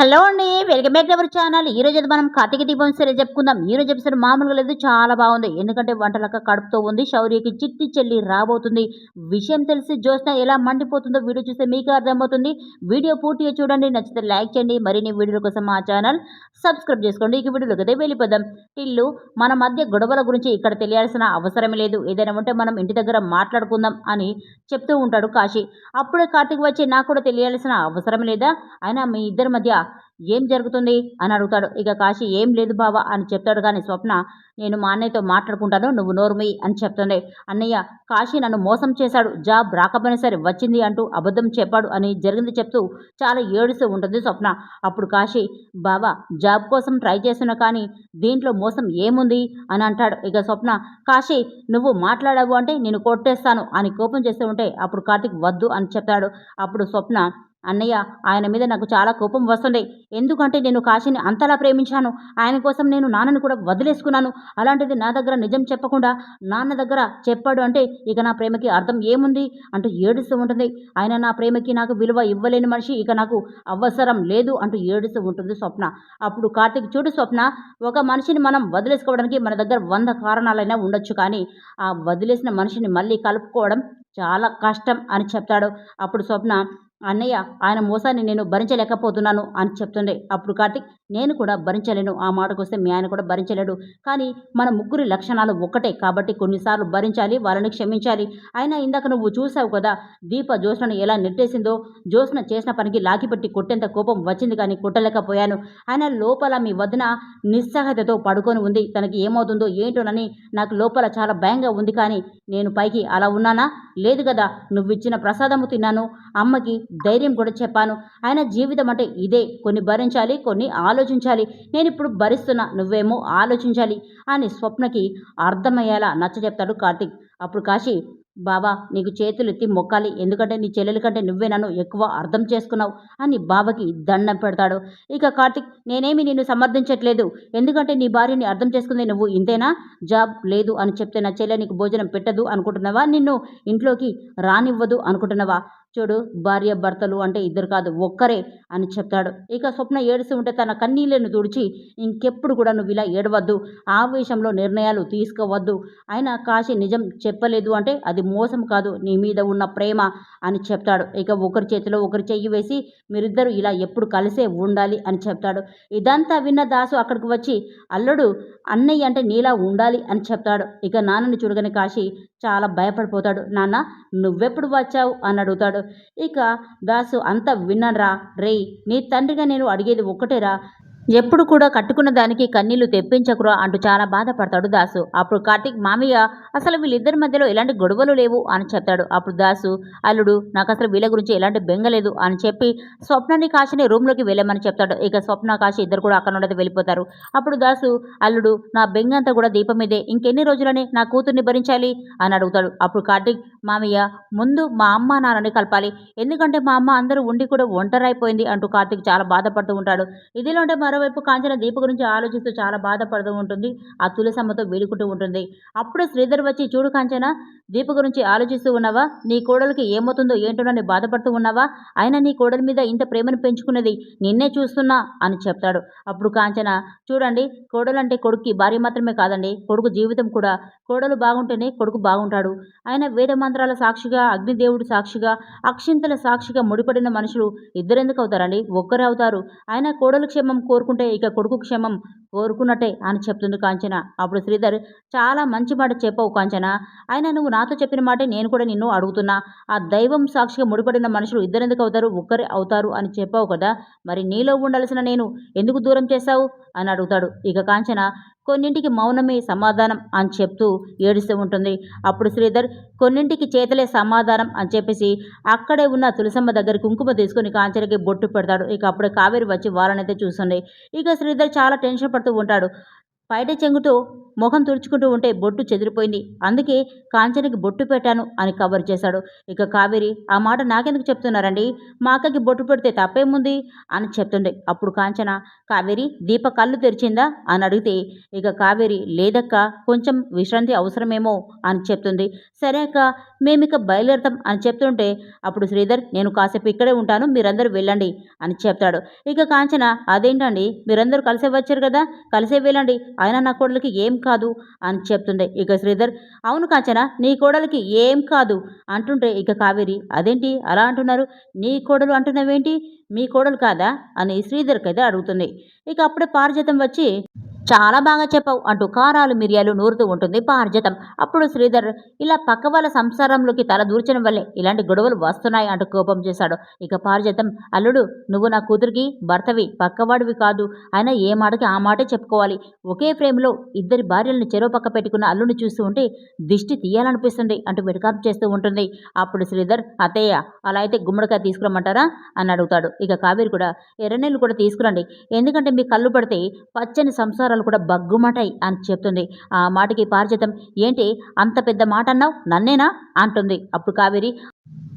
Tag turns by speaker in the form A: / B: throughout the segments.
A: Hello అండి welcome back ఎవరి channel. ఈ రోజు మనం కార్తీక దీపం సరే చెప్పుకుందాం. ఈ రోజు ఎపిసోడ్ మామూలుగా లేదు చాలా బాగుంది. ఎందుకంటే వంటలక్క కడుపుతో ఉంది శౌర్యకి చిట్టి చెల్లి రాబోతుంది. విషయం తెలిసి జ్యోత్స్న ఎలా మండిపోతుందో వీడియో చూస్తే మీకు అర్థమవుతుంది. వీడియో పూర్తిగా చూడండి నచ్చితే లైక్ చేయండి మరిన్ని వీడియోల కోసం మా ఛానల్ సబ్స్క్రైబ్ చేసుకోండి. ఇక వీడియోలోకి అయితే వెళ్ళిపోదాం. టిల్లు మన మధ్య గొడవల గురించి ఇక్కడ తెలియాల్సిన అవసరం లేదు. ఏదైనా ఉంటే మనం ఇంటి దగ్గర మాట్లాడుకుందాం అని చెప్తూ ఉంటాడు కాశీ. అప్పుడే కార్తీక్ వచ్చి నాకు కూడా తెలియాల్సిన అవసరం లేదా? అయినా మీ ఇద్దరి మధ్య ఏం జరుగుతుంది? అని అడుగుతాడు. ఇక కాశీ ఏం లేదు బావా అని చెప్తాడు కానీ స్వప్న నేను మా అన్నయ్యతో మాట్లాడుకుంటాను నువ్వు నోరుమి అని చెప్తుంది అన్నయ్య కాశీ నన్ను మోసం చేశాడు. జాబ్ రాకపోయినా సరే వచ్చింది అంటూ అబద్ధం చెప్పాడు అని జరిగింది చెప్తూ చాలా ఏడుస్తూ ఉంటుంది స్వప్న. అప్పుడు కాశీ బావా జాబ్ కోసం ట్రై చేస్తున్నా కానీ దీంట్లో మోసం ఏముంది? అని అంటాడు. ఇక స్వప్న కాశీ నువ్వు మాట్లాడావు అంటే నేను కొట్టేస్తాను అని కోపం చేస్తూ ఉంటే అప్పుడు కార్తిక్ వద్దు అని చెప్తాడు. అప్పుడు స్వప్న అన్నయ్య ఆయన మీద నాకు చాలా కోపం వస్తుండే. ఎందుకంటే నేను కాశీని అంతలా ప్రేమించాను. ఆయన కోసం నేను నాన్నని కూడా వదిలేసుకున్నాను. అలాంటిది నా దగ్గర నిజం చెప్పకుండా నాన్న దగ్గర చెప్పాడు అంటే ఇక నా ప్రేమకి అర్థం ఏముంది? అంటూ ఏడుస్తూ ఉంటుంది. ఆయన నా ప్రేమకి నాకు విలువ ఇవ్వలేని మనిషి ఇక నాకు అవసరం లేదు అంటూ ఏడుస్తూ ఉంటుంది స్వప్న. అప్పుడు కార్తీక్ చూడు స్వప్న ఒక మనిషిని మనం వదిలేసుకోవడానికి మన దగ్గర వంద కారణాలైనా ఉండొచ్చు కానీ ఆ వదిలేసిన మనిషిని మళ్ళీ కలుపుకోవడం చాలా కష్టం అని చెప్తాడు. అప్పుడు స్వప్న అన్నయ్య ఆయన మోసాన్ని నేను భరించలేకపోతున్నాను అని చెప్తుండే. అప్పుడు కార్తిక్ నేను కూడా భరించలేను. ఆ మాటకు వస్తే మీ ఆయన కూడా భరించలేడు. కానీ మన ముగ్గురి లక్షణాలు ఒక్కటే కాబట్టి కొన్నిసార్లు భరించాలి వాళ్ళని క్షమించాలి. అయినా ఇందాక నువ్వు చూసావు కదా దీప జ్యోత్స్నను ఎలా నెట్టేసిందో? జ్యోత్స్న చేసిన పనికి లాగిపెట్టి కొట్టేంత కోపం వచ్చింది కానీ కొట్టలేకపోయాను. ఆయన లోపల మీ వదిన నిస్సహాయతతో పడుకొని ఉంది. తనకి ఏమవుతుందో ఏంటోనని నాకు లోపల చాలా భయంగా ఉంది కానీ నేను పైకి అలా ఉన్నానా? లేదు కదా నువ్వు ఇచ్చిన ప్రసాదము తిన్నాను. అమ్మకి ధైర్యం కూడా చెప్పాను. ఆయన జీవితం అంటే ఇదే. కొన్ని భరించాలి కొన్ని ఆలోచించాలి. నేను ఇప్పుడు భరిస్తున్నా నువ్వేమో ఆలోచించాలి అని స్వప్నకి అర్థమయ్యేలా నచ్చ చెప్తాడు కార్తీక్. అప్పుడు కాశీ బాబా నీకు చేతులు ఎత్తి మొక్కాలి. ఎందుకంటే నీ చెల్లెల కంటే నువ్వే నన్ను ఎక్కువ అర్థం చేసుకున్నావు అని బావకి దండం పెడతాడు. ఇక కార్తిక్ నేనేమి నిన్ను సమర్థించట్లేదు. ఎందుకంటే నీ భార్యని అర్థం చేసుకుంది నువ్వు ఇంతేనా? జాబ్ లేదు అని చెప్తే నా చెల్లె నీకు భోజనం పెట్టదు అనుకుంటున్నావా? నిన్ను ఇంట్లోకి రానివ్వదు అనుకుంటున్నావా? చూడు భార్య భర్తలు అంటే ఇద్దరు కాదు ఒక్కరే అని చెప్తాడు. ఇక స్వప్న ఏడుస్తూ ఉంటే తన కన్నీళ్ళను తుడిచి ఇంకెప్పుడు కూడా నువ్వు ఇలా ఏడవద్దు ఆవేశంలో నిర్ణయాలు తీసుకోవద్దు. అయినా కాశీ నిజం చెప్పలేదు అంటే అది మోసం కాదు నీ మీద ఉన్న ప్రేమ అని చెప్తాడు. ఇక ఒకరి చేతిలో ఒకరి చెయ్యి వేసి మీరిద్దరూ ఇలా ఎప్పుడు కలిసే ఉండాలి అని చెప్తాడు. ఇదంతా విన్న దాసు అక్కడికి వచ్చి అల్లుడు అన్నయ్య అంటే నీలా ఉండాలి అని చెప్తాడు. ఇక నాన్నని చూడగానే కాశీ చాలా భయపడిపోతాడు. నాన్న నువ్వెప్పుడు వచ్చావు? అని అడుగుతాడు. ఇక దాసు అంత విన్నరా రేయ్ నీ తండ్రిగా నేను అడిగేది ఒక్కటేరా ఎప్పుడు కూడా కట్టుకున్న దానికి కన్నీళ్ళు తెప్పించకురా అంటూ చాలా బాధపడతాడు దాసు. అప్పుడు కార్తీక్ మామయ్య అసలు వీళ్ళిద్దరి మధ్యలో ఎలాంటి గొడవలు లేవు? అని చెప్తాడు. అప్పుడు దాసు అల్లుడు నాకు అసలు వీళ్ళ గురించి ఎలాంటి బెంగ లేదు అని చెప్పి స్వప్నాన్ని కాశీని రూమ్లోకి వెళ్ళమని చెప్తాడు. ఇక స్వప్న కాశీ ఇద్దరు కూడా అక్కడ నుండి వెళ్ళిపోతారు. అప్పుడు దాసు అల్లుడు నా బెంగ అంతా కూడా దీపం మీదే. ఇంకెన్ని రోజులని నా కూతుర్ని భరించాలి? అని అడుగుతాడు. అప్పుడు కార్తీక్ మామయ్య ముందు మా అమ్మ నాన్నని కలపాలి. ఎందుకంటే మా అమ్మ అందరూ ఉండి కూడా ఒంటరైపోయింది అంటూ కార్తీక్ చాలా బాధపడుతూ ఉంటాడు. ఇదిలో మరో మరోవైపు కాంచన దీప గురించి ఆలోచిస్తూ చాలా బాధపడుతూ ఉంటుంది. ఆ తులసమ్మతో వేడుకుంటూ ఉంటుంది. అప్పుడు శ్రీధర్ వచ్చి చూడు కాంచన దీప గురించి ఆలోచిస్తూ ఉన్నావా? నీ కోడలికి ఏమవుతుందో ఏంటోనని బాధపడుతూ ఉన్నావా? ఆయన నీ కోడలి మీద ఇంత ప్రేమను పెంచుకున్నది నిన్నే చూస్తున్నా అని చెప్తాడు. అప్పుడు కాంచన చూడండి కోడలంటే కొడుక్కి భార్య మాత్రమే కాదండి కొడుకు జీవితం కూడా. కోడలు బాగుంటేనే కొడుకు బాగుంటాడు. ఆయన వేద మంత్రాల సాక్షిగా అగ్నిదేవుడు సాక్షిగా అక్షింతల సాక్షిగా ముడిపడిన మనుషులు ఇద్దరెందుకు అవుతారండి? ఒక్కరే అవుతారు. ఆయన కోడలు క్షేమం కోరుకు కోరుకుంటే ఇక కొడుకు క్షేమం కోరుకున్నట్టే అని చెప్తుంది కాంచన. అప్పుడు శ్రీధర్ చాలా మంచి మాట చెప్పవు కాంచన. ఆయన నువ్వు నాతో చెప్పిన మాటే నేను కూడా నిన్ను అడుగుతున్నా. ఆ దైవం సాక్షిగా ముడిపడిన మనుషులు ఇద్దరెందుకు అవుతారు? ఒక్కరే అవుతారు అని చెప్పావు కదా. మరి నీలో ఉండాల్సిన నేను ఎందుకు దూరం చేశావు? అని అడుగుతాడు. ఇక కాంచన కొన్నింటికి మౌనమే సమాధానం అని చెప్తూ ఏడుస్తూ ఉంటుంది. అప్పుడు శ్రీధర్ కొన్నింటికి చేతలే సమాధానం అని చెప్పేసి అక్కడే ఉన్న తులసమ్మ దగ్గర కుంకుమ తీసుకొని కాంచనకి బొట్టు పెడతాడు. ఇక అప్పుడు కావేరి వచ్చి వాళ్ళనైతే చూస్తుంది. ఇక శ్రీధర్ చాలా టెన్షన్ పడుతూ ఉంటాడు. బయట చెంగుతో ముఖం తుడుచుకుంటూ ఉంటే బొట్టు చెదిరిపోయింది. అందుకే కాంచనకి బొట్టు పెట్టాను అని కవర్ చేశాడు. ఇక కావేరి ఆ మాట నాకెందుకు చెప్తున్నారండి? మా అక్కకి బొట్టు పెడితే తప్పేముంది? అని చెప్తుండే. అప్పుడు కాంచన కావేరి దీప కళ్ళు తెరిచిందా? అని అడిగితే ఇక కావేరి లేదక్క కొంచెం విశ్రాంతి అవసరమేమో? అని చెప్తుంది. సరే అక్క మేమిక బయలుదేరతాం అని చెప్తుంటే అప్పుడు శ్రీధర్ నేను కాసేపు ఇక్కడే ఉంటాను మీరందరూ వెళ్ళండి అని చెప్తాడు. ఇక కాంచన అదేంటండి? మీరందరూ కలిసే వచ్చారు కదా? కలిసే వెళ్ళండి. ఆయన నా కోడలికి ఏం కాదు అని చెప్తుంది ఇక శ్రీధర్ అవును కాంచన నీ కోడలికి ఏం కాదు అంటుంటే ఇక కావేరి అదేంటి అలా అంటున్నారు? నీ కోడలు అంటున్నావేంటి? మీ కోడలు కాదా? అని శ్రీధర్కి అయితే అడుగుతుంది. ఇక అప్పుడే పారిజాతం వచ్చి చాలా బాగా చెప్పావు. అంటూ కారాలు మిరియాలు నూరుతూ ఉంటుంది పారిజాతం. అప్పుడు శ్రీధర్ ఇలా పక్క వాళ్ళ సంసారంలోకి తల దూర్చడం వల్లే ఇలాంటి గొడవలు వస్తున్నాయి అంటూ కోపం చేశాడు. ఇక పారిజాతం అల్లుడు నువ్వు నా కూతురికి భర్తవి పక్కవాడివి కాదు. అయినా ఏ మాటకి ఆ మాటే చెప్పుకోవాలి. ఒకే ఫ్రేమ్లో ఇద్దరి భార్యలను చెరో పక్క పెట్టుకున్న అల్లుడిని చూస్తూ ఉంటే దిష్టి తీయాలనిపిస్తుంది అంటూ వెటకాపు చేస్తూ ఉంటుంది. అప్పుడు శ్రీధర్ అతయ్య అలా అయితే గుమ్మడికాయ తీసుకురమ్మంటారా? అని అడుగుతాడు. ఇక కావేరి కూడా ఎర్రనీళ్ళు కూడా తీసుకురండి. ఎందుకంటే మీ కళ్ళు పడితే పచ్చని సంసారాలు కూడా బగ్గుమటాయి అని చెప్తుంది. ఆ మాటకి పారిజాతం ఏంటి అంత పెద్ద మాట అన్నావు నన్నేనా? అంటుంది. అప్పుడు కావేరి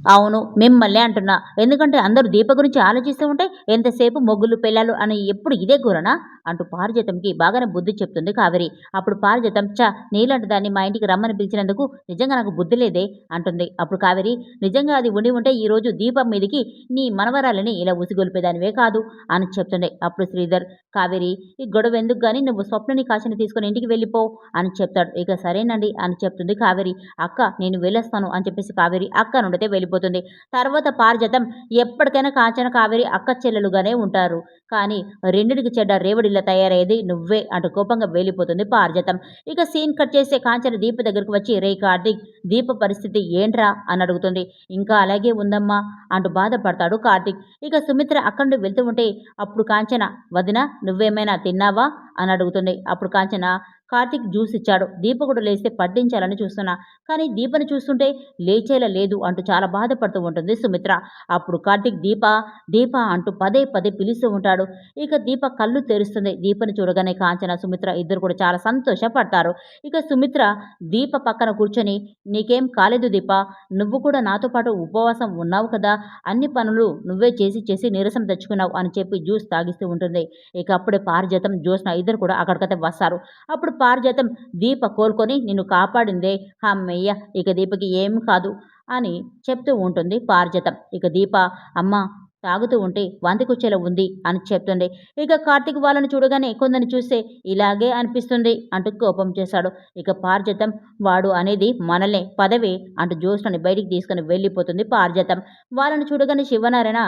A: అవును మిమ్మల్ని అంటున్నా. ఎందుకంటే అందరూ దీప గురించి ఆలోచిస్తూ ఉంటే ఎంతసేపు మొగ్గులు పిల్లలు అని ఎప్పుడు ఇదే కూరనా అంటూ పారిజాతంకి బాగానే బుద్ధి చెప్తుంది కావేరి. అప్పుడు పారిజాతం చా నీలాంటి దాన్ని మా ఇంటికి రమ్మని పిలిచినందుకు నిజంగా నాకు బుద్ధి లేదే అంటుంది. అప్పుడు కావేరి నిజంగా అది ఉండి ఉంటే ఈ రోజు దీపం మీదకి నీ మనవరాలని ఇలా ఉసిగొలిపేదానివే కాదు అని చెప్తుండే అప్పుడు శ్రీధర్. కావేరి ఈ గొడవ ఎందుకు కానీ నువ్వు స్వప్నని కాశని తీసుకొని ఇంటికి వెళ్ళిపో అని చెప్తాడు. ఇక సరేనండి అని చెప్తుంది కావేరి. అక్క నేను వెళ్ళేస్తాను అని చెప్పేసి కావేరి అక్క నుండితే వెళ్ళిపోతుంది తర్వాత పారిజాతం ఎప్పటికైనా కాంచన కావేరి అక్క చెల్లెలుగానే ఉంటారు. కానీ రెండిటికి చెడ్డ రేవడిలా తయారయ్యేది నువ్వే అంటూ కోపంగా వెళ్ళిపోతుంది పారిజాతం. ఇక సీన్ కట్ చేసే కాంచన దీప దగ్గరకు వచ్చి రే కార్తీక్ దీప పరిస్థితి ఏంట్రా? అని అడుగుతుంది. ఇంకా అలాగే ఉందమ్మా అంటూ బాధపడతాడు కార్తీక్. ఇక సుమిత్ర అక్కడి నుండి వెళ్తూ ఉంటే అప్పుడు కాంచన వదిన నువ్వేమైనా తిన్నావా? అని అడుగుతుంది. అప్పుడు కాంచన కార్తీక్ జ్యూస్ ఇచ్చాడు. దీప కూడా లేస్తే పట్టించాలని చూస్తున్నా. కానీ దీపని చూస్తుంటే లేచేలా లేదు అంటూ చాలా బాధపడుతూ ఉంటుంది సుమిత్ర. అప్పుడు కార్తీక్ దీప దీప అంటూ పదే పదే పిలుస్తూ ఉంటాడు. ఇక దీప కళ్ళు తెరుస్తుంది. దీపని చూడగానే కాంచన సుమిత్ర ఇద్దరు కూడా చాలా సంతోషపడతారు. ఇక సుమిత్ర దీప పక్కన కూర్చొని నీకేం కాలేదు దీప. నువ్వు కూడా నాతో పాటు ఉపవాసం ఉన్నావు కదా. అన్ని పనులు నువ్వే చేసి చేసి నీరసం తెచ్చుకున్నావు అని చెప్పి జ్యూస్ తాగిస్తూ ఉంటుంది. ఇక అప్పుడే పారిజాతం జ్యోత్స్న ఇద్దరు కూడా అక్కడికైతే వస్తారు. అప్పుడు పారిజాతం. దీప కోలుకొని నిన్ను కాపాడిందే. అమ్మయ్య ఇక దీపకి ఏం కాదు అని చెప్తూ ఉంటుంది పారిజాతం. ఇక దీప అమ్మ తాగుతూ ఉంటే వాంతికొచ్చేలా ఉంది అని చెప్తుంది ఇక కార్తీక్ వాళ్ళని చూడగానే కొందరిని చూస్తే ఇలాగే అనిపిస్తుంది అంటూ కోపం చేశాడు. ఇక పారిజాతం వాడు అనేది మనల్ని పదవి అంటూ జ్యోష్ణని బయటికి తీసుకుని వెళ్ళిపోతుంది పారిజాతం. వాళ్ళని చూడగానే శివనారాయణ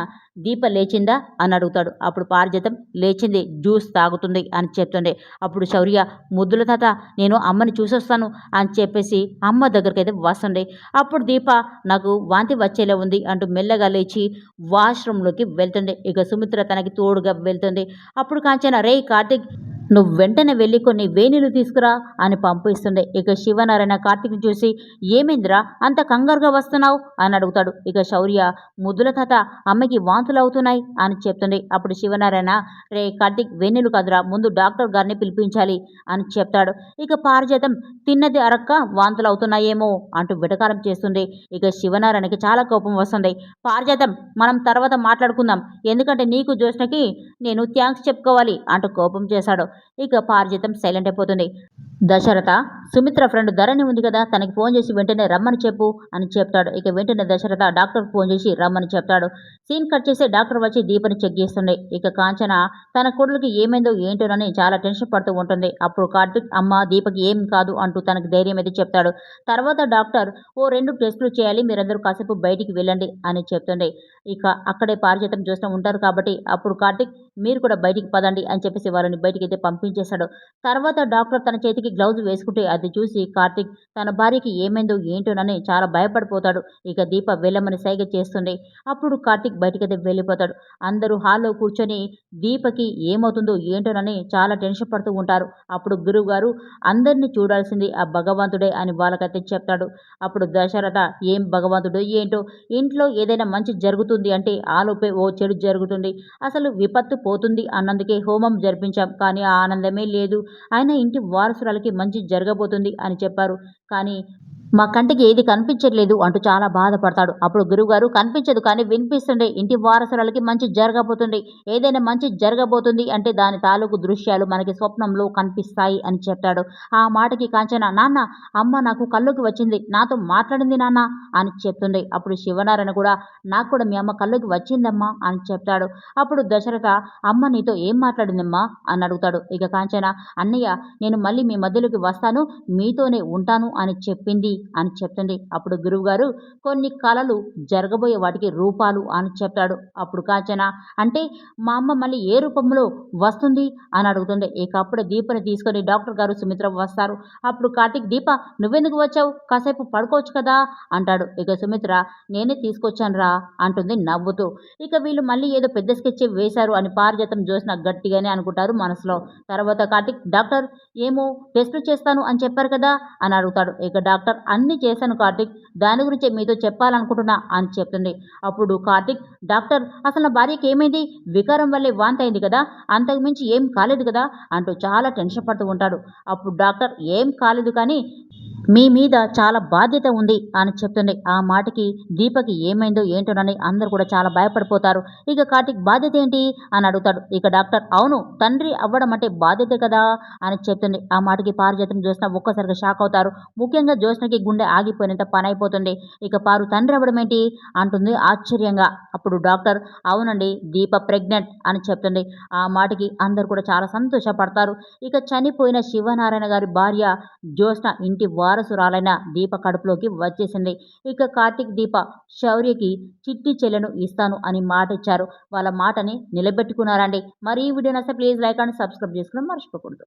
A: దీప లేచిందా? అని అడుగుతాడు. అప్పుడు పారిజాతం లేచింది జ్యూస్ తాగుతుంది అని చెప్తుంది అప్పుడు శౌర్య ముద్దుల తాత నేను అమ్మని చూసొస్తాను అని చెప్పేసి అమ్మ దగ్గరికి అయితే వస్తుంది అప్పుడు దీప నాకు వాంతి వచ్చేలా ఉంది అంటూ మెల్లగా లేచి వాష్రూమ్ వాష్రూమ్లోకి వెళ్తుంది ఇక సుమిత్ర తనకి తోడుగా వెళ్తుంది అప్పుడు కాంచన రే కార్తిక్ నువ్వు వెంటనే వెళ్ళి కొన్ని వేణీలు తీసుకురా అని పంపిస్తుండే. ఇక శివనారాయణ కార్తీక్ని చూసి ఏమైందిరా? అంత కంగారుగా వస్తున్నావు? అని అడుగుతాడు. ఇక శౌర్య ముద్దుల తాత అమ్మకి వాంతులు అవుతున్నాయి అని చెప్తుంది అప్పుడు శివనారాయణ రే కార్తీక్ వేణీలు కదురా ముందు డాక్టర్ గారిని పిలిపించాలి అని చెప్తాడు. ఇక పారిజాతం తిన్నది అరక్క వాంతులు అవుతున్నాయేమో అంటూ విటకారం చేస్తుంది ఇక శివనారాయణకి చాలా కోపం వస్తుంది పారిజాతం మనం తర్వాత మాట్లాడుకుందాం. ఎందుకంటే నీకు జోష్నకి నేను థ్యాంక్స్ చెప్పుకోవాలి అంటూ కోపం చేశాడు. ఇక పారిజాతం సైలెంట్ అయిపోతుంది. దశరథ సుమిత్ర ఫ్రెండ్ ధరణి ఉంది కదా తనకి ఫోన్ చేసి వెంటనే రమ్మని చెప్పు అని చెప్తాడు. ఇక వెంటనే దశరథ డాక్టర్ ఫోన్ చేసి రమ్మని చెప్తాడు. సీన్ కట్ చేసి డాక్టర్ వచ్చి దీపని చెక్ చేస్తుంది. ఇక కాంచన తన కొడుకుకి ఏమైందో ఏంటోనని చాలా టెన్షన్ పడుతూ ఉంటుంది. అప్పుడు కార్తిక్ అమ్మ దీపకి ఏం కాదు అంటూ తనకు ధైర్యం అయితే చెప్తాడు. తర్వాత డాక్టర్ ఓ రెండు టెస్టులు చేయాలి మీరందరూ కాసేపు బయటికి వెళ్ళండి అని చెప్తుంది. ఇక అక్కడే పారిజాతం చూస్తూ ఉంటారు కాబట్టి అప్పుడు కార్తిక్ మీరు కూడా బయటికి పదండి అని చెప్పేసి వాళ్ళని బయటికి అయితే పంపించేశాడు. తర్వాత డాక్టర్ తన చేతికి గ్లౌజ్ వేసుకుంటే అది చూసి కార్తిక్ తన భార్యకి ఏమైందో ఏంటోనని చాలా భయపడిపోతాడు. ఇక దీప వెళ్ళమని సైగ చేస్తుంది. అప్పుడు కార్తిక్ బయటికైతే వెళ్ళిపోతాడు. అందరూ హాల్లో కూర్చొని దీపకి ఏమవుతుందో ఏంటోనని చాలా టెన్షన్ పడుతూ ఉంటారు. అప్పుడు గురువు గారు అందరినీ చూడాల్సింది ఆ భగవంతుడే అని వాళ్ళకైతే చెప్తాడు. అప్పుడు దశరథ ఏం భగవంతుడు? ఏంటో? ఇంట్లో ఏదైనా మంచి జరుగుతుంది అంటే ఆలోపే ఓ చెడు జరుగుతుంది. అసలు విపత్తు పోతుంది. అన్నందుకే హోమం జరిపించాం. కానీ ఆ ఆనందమే లేదు. ఆయన ఇంటి వారసురాలకి మంచి జరగబోతుంది అని చెప్పారు. కానీ మా కంటికి ఏది కనిపించట్లేదు అంటూ చాలా బాధపడతాడు. అప్పుడు గురువుగారు కనిపించదు కానీ వినిపిస్తుండే. ఇంటి వారసురాలకి మంచి జరగబోతుంది ఏదైనా మంచి జరగబోతుంది అంటే దాని తాలూకు దృశ్యాలు మనకి స్వప్నంలో కనిపిస్తాయి అని చెప్తాడు. ఆ మాటకి కాంచన నాన్న అమ్మ నాకు కళ్ళుకి వచ్చింది. నాతో మాట్లాడింది నాన్న అని చెప్తుంది అప్పుడు శివనారాయణ కూడా నాకు కూడా మీ అమ్మ కళ్ళుకి వచ్చిందమ్మా అని చెప్తాడు. అప్పుడు దశరథ అమ్మ నీతో ఏం మాట్లాడిందమ్మా అని అడుగుతాడు. ఇక కాంచన అన్నయ్య నేను మళ్ళీ మీ మధ్యలోకి వస్తాను. మీతోనే ఉంటాను అని చెప్పింది. అని చెప్తుంది అప్పుడు గురువుగారు కొన్ని కళలు జరగబోయే వాటికి రూపాలు అని చెప్తాడు అప్పుడు కాంచన అంటే మా అమ్మ మళ్ళీ ఏ రూపంలో వస్తుంది? అని అడుగుతుంది. ఇక అప్పుడు దీపని తీసుకొని డాక్టర్ గారు సుమిత్ర వస్తారు. అప్పుడు కార్తీక్ దీప నువ్వెందుకు వచ్చావు? కాసేపు పడుకోవచ్చు కదా? అంటాడు. ఇక సుమిత్ర నేనే తీసుకొచ్చాను రా అంటుంది నవ్వుతూ. ఇక వీళ్ళు మళ్ళీ ఏదో పెద్ద స్కెచ్ వేశారు అని పారిజాతం చూసిన గట్టిగానే అనుకుంటారు మనసులో. తర్వాత కార్తీక్ డాక్టర్ ఏమో టెస్టులు చేస్తాను అని చెప్పారు కదా? అని అడుగుతాడు. ఇక డాక్టర్ అన్నీ చేశాను కార్తిక్. దాని గురించే మీతో చెప్పాలనుకుంటున్నా అని చెప్తుంది. అప్పుడు కార్తిక్ డాక్టర్ అసలు నా భార్యకి ఏమైంది? వికారం వల్లే వాంతి అయింది కదా? అంతకు మించి ఏం కాలేదు కదా? అంటూ చాలా టెన్షన్ పడుతూ ఉంటాడు. అప్పుడు డాక్టర్ ఏం కాలేదు కానీ మీ మీద చాలా బాధ్యత ఉంది అని చెప్తుంది ఆ మాటకి దీపకి ఏమైందో ఏంటోనని అందరూ కూడా చాలా భయపడిపోతారు. ఇక కార్తీక్ బాధ్యత ఏంటి అని అడుగుతాడు. ఇక డాక్టర్ అవును తండ్రి అవ్వడం అంటే బాధ్యత కదా అని చెప్తుంది ఆ మాటకి పారిజాతం జ్యోత్స్న ఒక్కసారిగా షాక్ అవుతారు. ముఖ్యంగా జ్యోత్స్నకి గుండె ఆగిపోయినంత పని అయిపోతుంది ఇక పారు తండ్రి అవ్వడం ఏంటి అంటుంది ఆశ్చర్యంగా. అప్పుడు డాక్టర్ అవునండి దీప ప్రెగ్నెంట్ అని చెప్తుంది ఆ మాటకి అందరు కూడా చాలా సంతోషపడతారు. ఇక చనిపోయిన శివనారాయణ గారి భార్య జ్యోత్స్న ఇంటి వారు వారసురాలైన దీప కడుపులోకి వచ్చేసింది. ఇక కార్తీక్ దీప శౌర్యకి చిట్టి చెల్లెను ఇస్తాను అని మాట ఇచ్చారు. వాళ్ళ మాటని నిలబెట్టుకున్నారండి. మరి ఈ వీడియో నచ్చితే ప్లీజ్ లైక్ అండ్ సబ్స్క్రైబ్ చేసుకోవడం మర్చిపోకూడదు.